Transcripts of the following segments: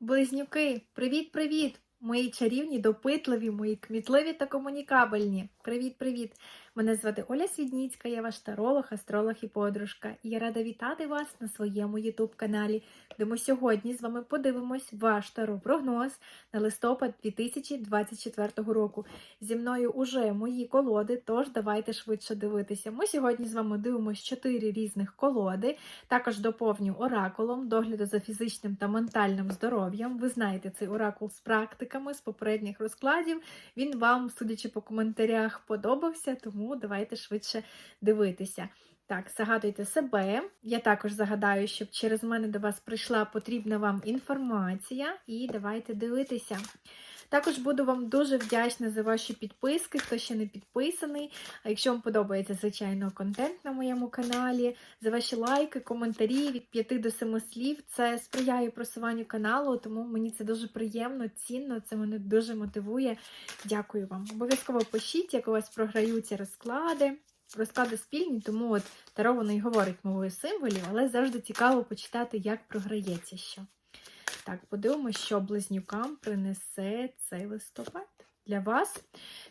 Близнюки, привіт-привіт! Мої чарівні, допитливі, мої кмітливі та комунікабельні. Привіт-привіт! Мене звати Оля Свідніцька, я ваш таролог, астролог і подружка. І я рада вітати вас на своєму ютуб-каналі, де ми сьогодні з вами подивимось ваш таро-прогноз на листопад 2024 року. Зі мною уже мої колоди, тож давайте швидше дивитися. Ми сьогодні з вами дивимося чотири різних колоди. Також доповню оракулом, догляду за фізичним та ментальним здоров'ям. Ви знаєте цей оракул з практиками з попередніх розкладів. Він вам, судячи по коментарях, подобався, тому давайте швидше дивитися. Так, загадуйте себе. Я також загадаю, щоб через мене до вас прийшла потрібна вам інформація, і давайте дивитися. Також буду вам дуже вдячна за ваші підписки, хто ще не підписаний. А якщо вам подобається, звичайно, контент на моєму каналі, за ваші лайки, коментарі від 5 до 7 слів. Це сприяє просуванню каналу, тому мені це дуже приємно, цінно, це мене дуже мотивує. Дякую вам. Обов'язково пишіть, як у вас програються розклади. Розклади спільні, тому от Таро воно і говорить мовою символів, але завжди цікаво почитати, як програється що. Так, подивимося, що близнюкам принесе цей листопад для вас.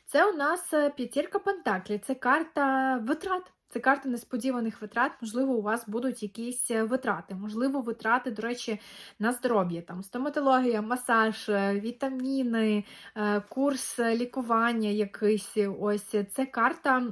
Це у нас е, п'ятірка Пентаклі, це карта витрат. Це карта несподіваних витрат. Можливо, у вас будуть якісь е, витрати. Можливо, витрати, до речі, на здоров'я, там стоматологія, масаж, е, вітаміни, е, курс лікування якийсь. Ось це карта,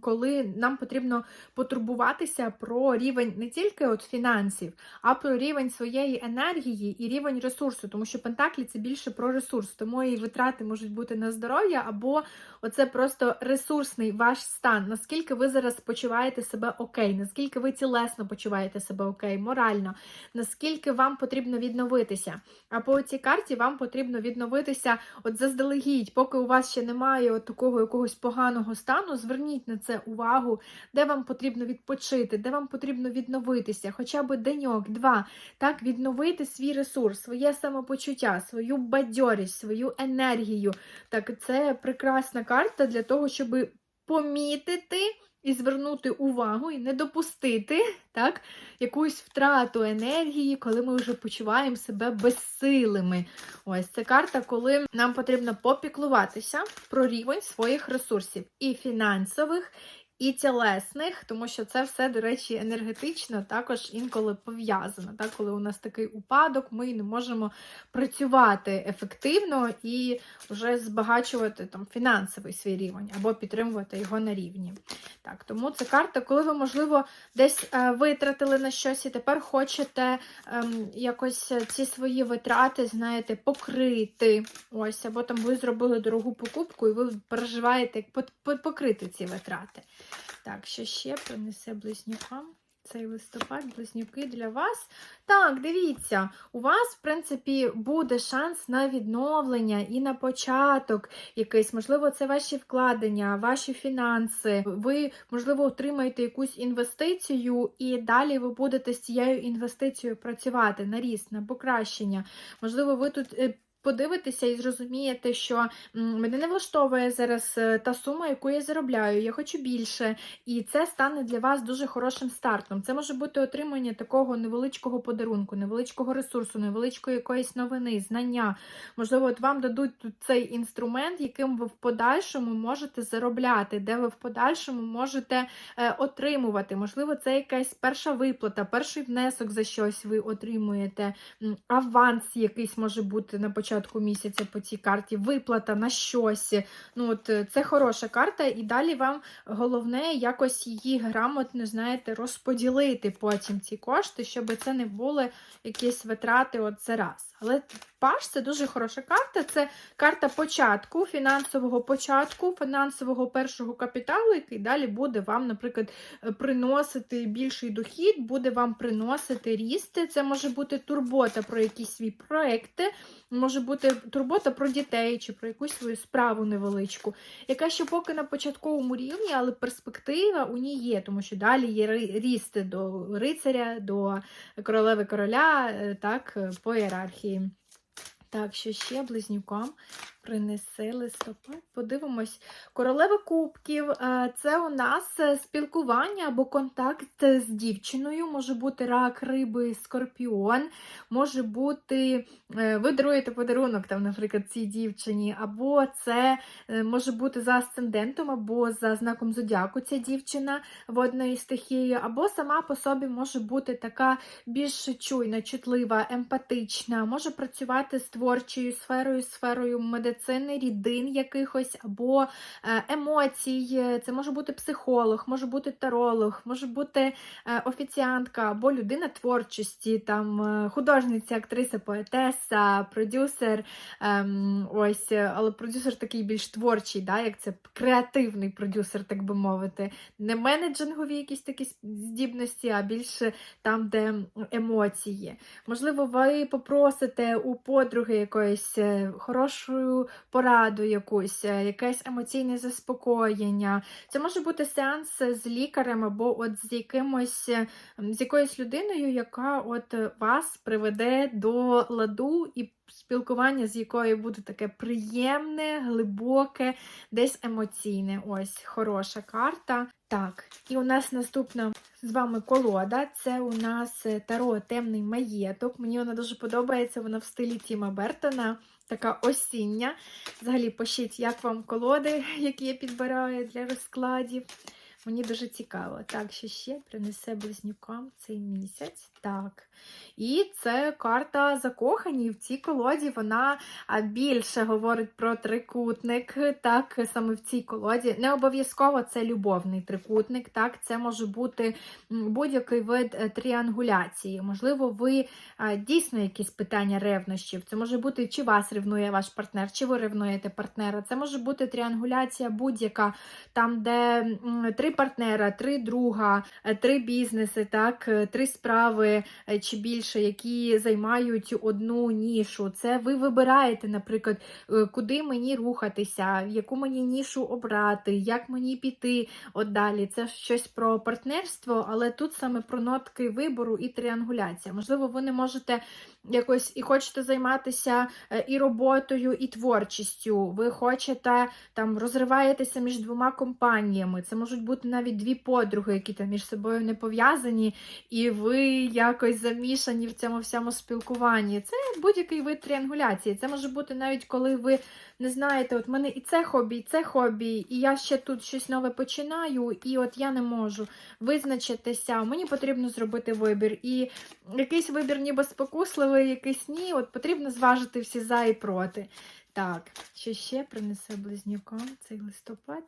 коли нам потрібно потурбуватися про рівень не тільки от фінансів, а про рівень своєї енергії і рівень ресурсу, тому що пентаклі це більше про ресурс, тому і витрати можуть бути на здоров'я, або оце просто ресурсний ваш стан. Наскільки ви зараз почуваєте себе окей, наскільки ви цілесно почуваєте себе окей, морально, наскільки вам потрібно відновитися. А по цій карті вам потрібно відновитися от заздалегідь, поки у вас ще немає от такого якогось поганого стану, зверніть на це увагу, де вам потрібно відпочити, де вам потрібно відновитися, хоча б деньок, два. Так, відновити свій ресурс, своє самопочуття, свою бадьорість, свою енергію. Так, це прекрасна карта для того, щоб помітити. І звернути увагу і не допустити так, якусь втрату енергії, коли ми вже почуваємо себе безсилими. Ось це карта, коли нам потрібно попіклуватися про рівень своїх ресурсів і фінансових, і тілесних, тому що це все, до речі, енергетично також інколи пов'язано. Так? Коли у нас такий упадок, ми не можемо працювати ефективно і вже збагачувати там фінансовий свій рівень або підтримувати його на рівні. Так, Тому це карта, коли ви, можливо, десь е, витратили на щось і тепер хочете ем, якось ці свої витрати, знаєте, покрити. Ось, або там ви зробили дорогу покупку, і ви переживаєте, як по- по- покрити ці витрати. Так, що ще принесе близнюкам? Цей листопад, близнюки для вас. Так, дивіться, у вас, в принципі, буде шанс на відновлення і на початок якийсь. Можливо, це ваші вкладення, ваші фінанси. Ви, можливо, отримаєте якусь інвестицію, і далі ви будете з цією інвестицією працювати на ріст, на покращення. Можливо, ви тут. Подивитися і зрозумієте, що мене не влаштовує зараз е, та сума, яку я заробляю. Я хочу більше, і це стане для вас дуже хорошим стартом. Це може бути отримання такого невеличкого подарунку, невеличкого ресурсу, невеличкої якоїсь новини, знання. Можливо, от вам дадуть тут цей інструмент, яким ви в подальшому можете заробляти, де ви в подальшому можете е, отримувати. Можливо, це якась перша виплата, перший внесок за щось ви отримуєте, аванс якийсь може бути на початку місяця по цій карті, виплата на щось. Ну, от е, це хороша карта, і далі вам головне якось її грамотно, знаєте, розподілити потім ці кошти, щоб це не були якісь витрати от за раз. Але паш це дуже хороша карта. Це карта початку, фінансового початку, фінансового першого капіталу, який далі буде вам, наприклад, е, приносити більший дохід, буде вам приносити рісти. Це може бути турбота про якісь свої проекти, може бути турбота про дітей чи про якусь свою справу невеличку, яка ще поки на початковому рівні, але перспектива у ній є, тому що далі є рісти до рицаря, до королеви короля, е, так, е, по ієрархії. Так, що ще близнюкам принесе листопад. Подивимось. Королева кубків е, це у нас е, спілкування або контакт з дівчиною. Може бути рак, риби, скорпіон, може бути, е, ви даруєте подарунок, там, наприклад, цій дівчині, або це може бути за асцендентом, або за знаком зодіаку ця дівчина водної стихії, або сама по собі може бути така більш чуйна, чутлива, емпатична, може працювати з творчою сферою, сферою медицини, рідин якихось, або е, емоцій. Це може бути психолог, може бути таролог, може бути е, офіціантка, або людина творчості, там е, художниця, актриса, поетеса, продюсер. ем, Ось, але продюсер такий більш творчий, да, як це креативний продюсер, так би мовити. Не менеджингові якісь такі здібності, а більше там, де емоції. Можливо, ви попросите у подруги якоїсь е, пораду, якусь, е, якесь емоційне заспокоєння. Це може бути сеанс з лікарем або от з якимось е, з якоюсь людиною, яка от е, вас приведе до ладу і спілкування, з якою буде таке приємне, глибоке, десь емоційне. Ось хороша карта. Так, і у нас наступна з вами колода. Це у нас Таро Темний маєток. Мені вона дуже подобається, вона в стилі Тіма Бертона, така осіння. Взагалі, пишіть, як вам колоди, які я підбираю для розкладів. Мені дуже цікаво. Так, що ще принесе близнюкам цей місяць. Так. І це карта закохані. В цій колоді вона більше говорить про трикутник. Так, саме в цій колоді. Не обов'язково це любовний трикутник. Так, це може бути будь-який вид е, тріангуляції. Можливо, ви дійсно якісь питання ревнощів. Це може бути, чи вас ревнує ваш партнер, чи ви ревнуєте партнера. Це може бути тріангуляція будь-яка, там, де три партнера, три друга, е, три бізнеси, так, е, три справи е, чи більше, які займають одну нішу. Це ви вибираєте, наприклад, куди мені рухатися, яку мені нішу обрати, як мені піти от далі. Це щось про партнерство, але тут саме про нотки вибору і тріангуляція. Можливо, ви не можете якось і хочете займатися і роботою, і творчістю. Ви хочете там розриваєтеся між двома компаніями. Це можуть бути навіть дві подруги, які там між собою не пов'язані, і ви якось замішані в цьому всьому спілкуванні. Це будь-який вид тріангуляції. Це може бути навіть коли ви не знаєте, от мене і це хобі, і це хобі, і я ще тут щось нове починаю, і от я не можу визначитися. Мені потрібно зробити вибір. І якийсь вибір ніби спокусливий, якийсь ні. От потрібно зважити всі за і проти. Так, що ще принесе близнюкам цей листопад?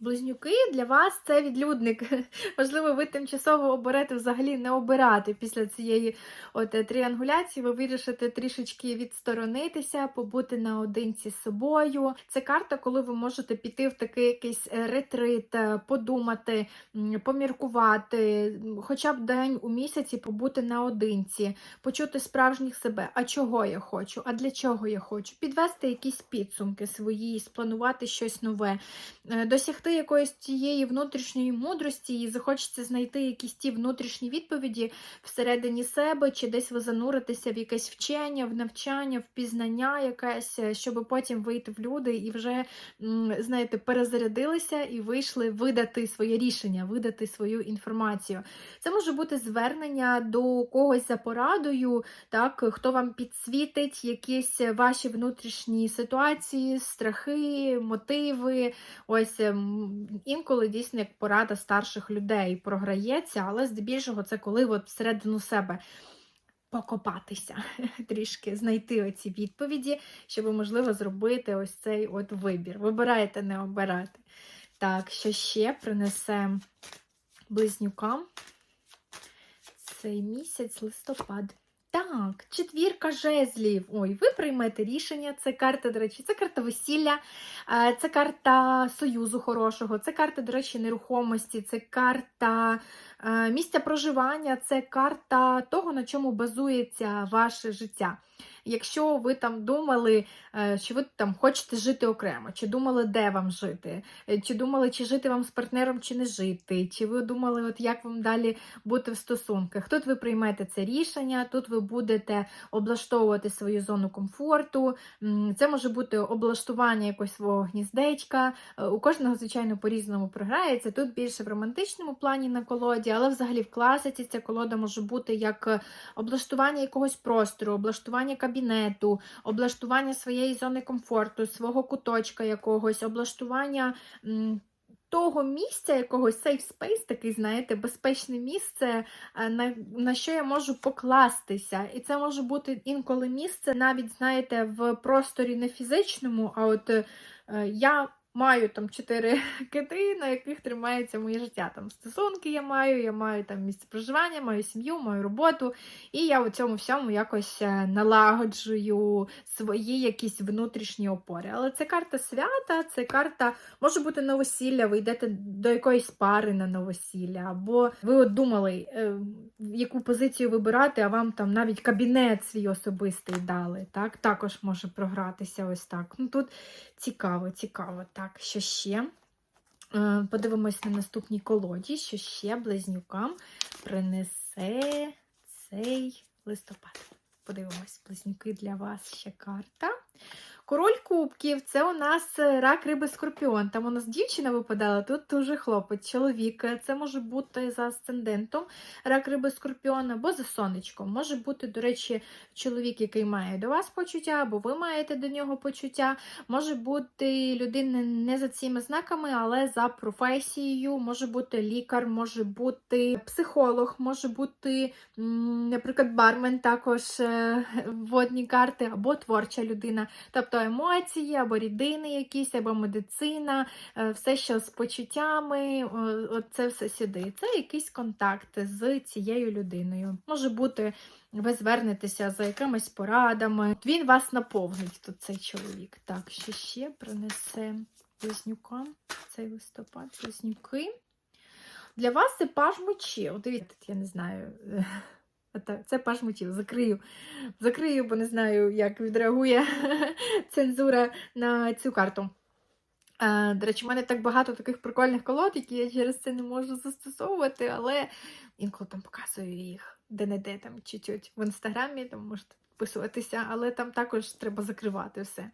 Близнюки для вас це відлюдник. Можливо, ви тимчасово оберете взагалі не обирати після цієї от е, тріангуляції. Ви вирішите трішечки відсторонитися, побути наодинці з собою. Це карта, коли ви можете піти в такий якийсь е, ретрит, е, подумати, поміркувати, хоча б день у місяці побути наодинці, почути справжніх себе. А чого я хочу? А для чого я хочу? Підвести якісь підсумки свої, спланувати щось нове, е, досягти якоїсь тієї внутрішньої мудрості і захочеться знайти якісь ті внутрішні відповіді всередині себе, чи десь ви зануритеся в якесь вчення, в навчання, в пізнання якесь, щоб потім вийти в люди і вже, знаєте, перезарядилися і вийшли видати своє рішення, видати свою інформацію. Це може бути звернення до когось за порадою, так, хто вам підсвітить якісь ваші внутрішні ситуації, страхи, мотиви. Ось інколи дійсно як порада старших людей програється, але здебільшого це коли от всередину себе. Покопатися трішки, знайти оці відповіді, щоб можливо зробити ось цей от вибір. Вибирайте, не обирати. Так, що ще принесе близнюкам цей місяць листопад. Так, четвірка жезлів. Ой, ви приймете рішення. Це карта, до речі, це карта весілля, е, це карта союзу хорошого, це карта, до речі, нерухомості, це карта е, місця проживання, це карта того, на чому базується ваше життя. Якщо ви там думали, е, що ви там хочете жити окремо, чи думали, де вам жити, е, чи думали, чи жити вам з партнером, чи не жити, чи ви думали, от як вам далі бути в стосунках. Тут ви приймете це рішення, тут ви будете облаштовувати свою зону комфорту. Це може бути облаштування якогось свого гніздечка. Е, У кожного, звичайно, по-різному програється. Тут більше в романтичному плані на колоді, але взагалі в класиці ця колода може бути як облаштування якогось простору, облаштування кабінету, облаштування своєї зони комфорту, свого куточка якогось, облаштування. Того місця, якогось safe space, такий, знаєте, безпечне місце, е, на, на що я можу покластися. І це може бути інколи місце, навіть, знаєте, в просторі не фізичному, а от е, я маю там чотири кити, на яких тримається моє життя. Там стосунки я маю, я маю там місце проживання, маю сім'ю, маю роботу. І я у цьому всьому якось е, налагоджую свої якісь внутрішні опори. Але це карта свята, це карта може бути новосілля, ви йдете до якоїсь пари на новосілля, або ви от думали, е, яку позицію вибирати, а вам там навіть кабінет свій особистий дали. Так? Також може програтися ось так. Ну тут цікаво, цікаво. Так, що ще? Е, Подивимось на наступній колоді, що ще близнюкам принесе цей листопад. Подивимось, близнюки для вас ще карта. Король кубків це у нас е, рак риби скорпіон. Там у нас дівчина випадала, тут дуже хлопець, чоловік. Це може бути за асцендентом рак риби скорпіон або за сонечком. Може бути, до речі, чоловік, який має до вас почуття, або ви маєте до нього почуття. Може бути людина не за цими знаками, але за професією. Може бути лікар, може бути психолог, може бути, наприклад, бармен, також е, водні карти, або творча людина. Тобто емоції, або рідини якісь, або медицина, е, все, що з почуттями, от це все сюди. Це якийсь контакт з цією людиною. Може бути, ви звернетеся за якимись порадами. Він вас наповнить тут цей чоловік. Так, що ще принесе близнюкам цей листопад, близнюки. Для вас це паж мечів. Дивіться, я не знаю. Це паж мечів. Закрию. Закрию, бо не знаю, як відреагує цензура на цю карту. До речі, в мене так багато таких прикольних колод, які я через це не можу застосовувати, але інколи там показую їх де-не-де там чуть-чуть в інстаграмі, там можете підписуватися, але там також треба закривати все.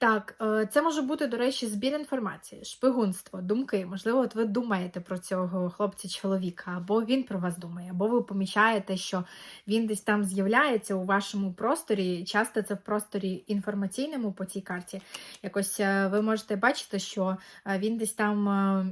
Так, е, це може бути, до речі, збір інформації, шпигунство, думки. Можливо, от ви думаєте про цього хлопця-чоловіка, або він про вас думає, або ви помічаєте, що він десь там з'являється у вашому просторі. Часто це в просторі інформаційному по цій карті. Якось е, ви можете бачити, що е, він десь там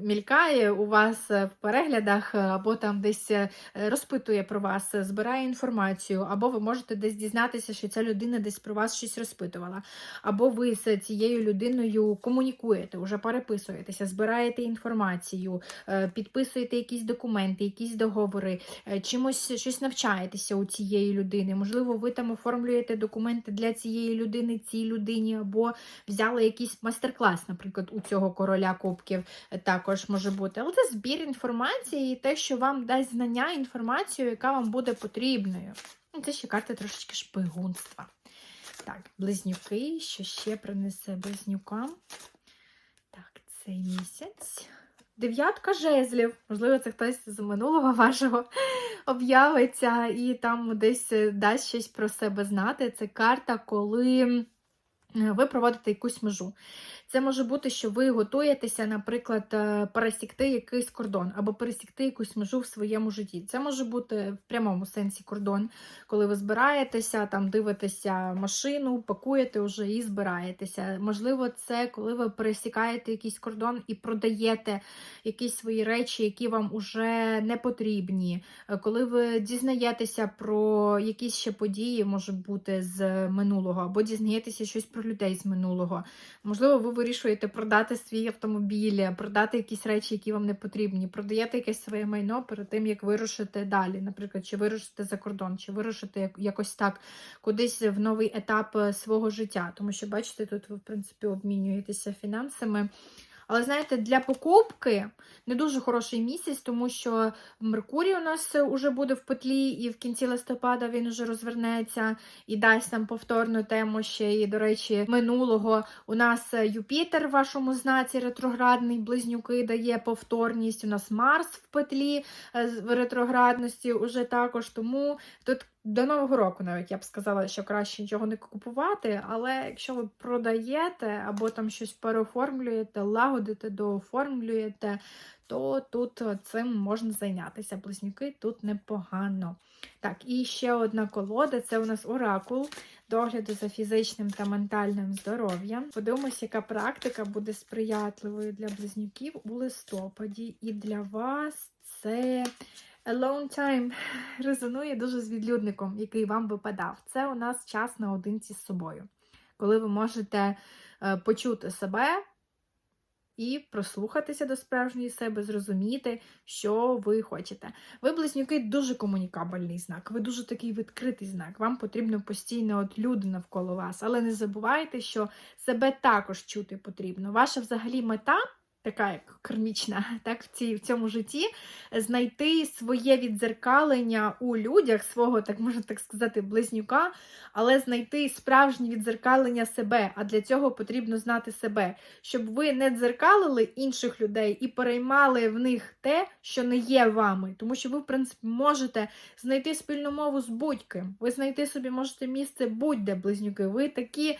мількає у вас в переглядах, або там десь розпитує про вас, збирає інформацію, або ви можете десь дізнатися, що ця людина десь про вас щось розпитувала, або ви цією людиною комунікуєте, вже переписуєтеся, збираєте інформацію, е, підписуєте якісь документи, якісь договори, е, чимось щось навчаєтеся у цієї людини. Можливо, ви там оформлюєте документи для цієї людини, цій людині, або взяли якийсь майстер-клас, наприклад, у цього короля кубків е, також може бути. Але це збір інформації і те, що вам дасть знання, інформацію, яка вам буде потрібною. Ну, Це ще карта трошечки шпигунства. Так, близнюки, що ще принесе близнюкам? Так, цей місяць. Дев'ятка жезлів. Можливо, це хтось з минулого вашого об'явиться і там десь дасть щось про себе знати. Це карта, коли ви проводите якусь межу. Це може бути, що ви готуєтеся, наприклад, е, пересікти якийсь кордон або пересікти якусь межу в своєму житті. Це може бути в прямому сенсі кордон, коли ви збираєтеся, там дивитеся машину, пакуєте вже і збираєтеся. Можливо, це коли ви пересікаєте якийсь кордон і продаєте якісь свої речі, які вам уже не потрібні. Е, Коли ви дізнаєтеся про якісь ще події, може бути з минулого, або дізнаєтеся щось про людей з минулого. Можливо, ви вирішуєте продати свій автомобіль, продати якісь речі, які вам не потрібні, продаєте якесь своє майно перед тим, як вирушити далі. Наприклад, чи вирушити за кордон, чи вирушити якось так кудись в новий етап е, свого життя. Тому що, бачите, тут ви, в принципі, обмінюєтеся фінансами. Але знаєте, для покупки не дуже хороший місяць, тому що Меркурій у нас вже буде в петлі, і в кінці листопада він уже розвернеться і дасть нам повторну тему ще. І, до речі, минулого у нас Юпітер в вашому знаці ретроградний, близнюки дає повторність. У нас Марс в петлі е, в ретроградності уже також. Тому тут до Нового року навіть я б сказала, що краще нічого не купувати, але якщо ви продаєте або там щось переоформлюєте, лагодите, дооформлюєте, то тут цим можна зайнятися. Близнюки тут непогано. Так, і ще одна колода це у нас оракул догляду за фізичним та ментальним здоров'ям. Подивимось, яка практика буде сприятливою для близнюків у листопаді. І для вас це Alone Time резонує дуже з відлюдником, який вам випадав. Це у нас час наодинці з собою, коли ви можете е, почути себе і прослухатися до справжньої себе, зрозуміти, що ви хочете. Ви, близнюки, дуже комунікабельний знак, ви дуже такий відкритий знак. Вам потрібно постійно от люди навколо вас. Але не забувайте, що себе також чути потрібно. Ваша взагалі мета. Така як кармічна, так, в, цій, в цьому житті, знайти своє відзеркалення у людях, свого, так можна так сказати, близнюка, але знайти справжнє відзеркалення себе. А для цього потрібно знати себе, щоб ви не дзеркалили інших людей і переймали в них те, що не є вами. Тому що ви, в принципі, можете знайти спільну мову з будь-ким. Ви знайти собі можете місце будь-де близнюки. Ви такі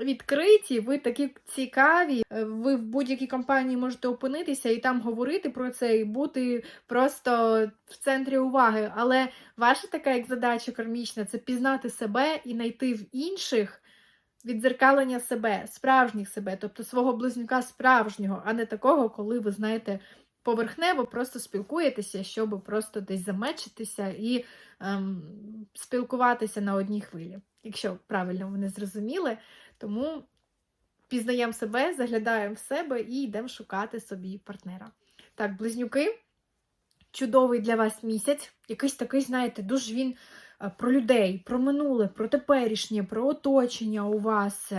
відкриті, ви такі цікаві. е, Ви в будь-якій компанії можете опинитися і там говорити про це, і бути просто в центрі уваги. Але ваша така як задача кармічна це пізнати себе і знайти в інших віддзеркалення себе, справжніх себе, тобто свого близнюка справжнього, а не такого, коли ви знаєте. Поверхнево просто спілкуєтеся, щоб просто десь замечитися і ем, спілкуватися на одній хвилі, якщо правильно мене зрозуміли. Тому пізнаємо себе, заглядаємо в себе і йдемо шукати собі партнера. Так, близнюки, чудовий для вас місяць. Якийсь такий, знаєте, дуже він е, про людей, про минуле, про теперішнє, про оточення у вас.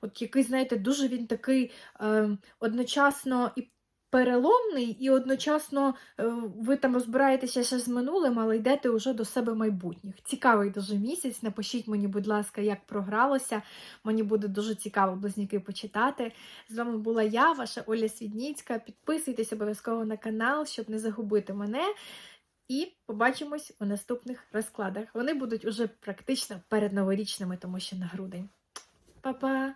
От який, знаєте, дуже він такий е, одночасно і переломний, і одночасно е, ви там розбираєтеся ще з минулим, але йдете вже до себе майбутніх. Цікавий дуже місяць. Напишіть мені, будь ласка, як програлося. Мені буде дуже цікаво близнюки почитати. З вами була я, ваша Оля Свідніцька. Підписуйтесь обов'язково на канал, щоб не загубити мене. І побачимось у наступних розкладах. Вони будуть уже практично передноворічними, тому що на грудень. Па-па!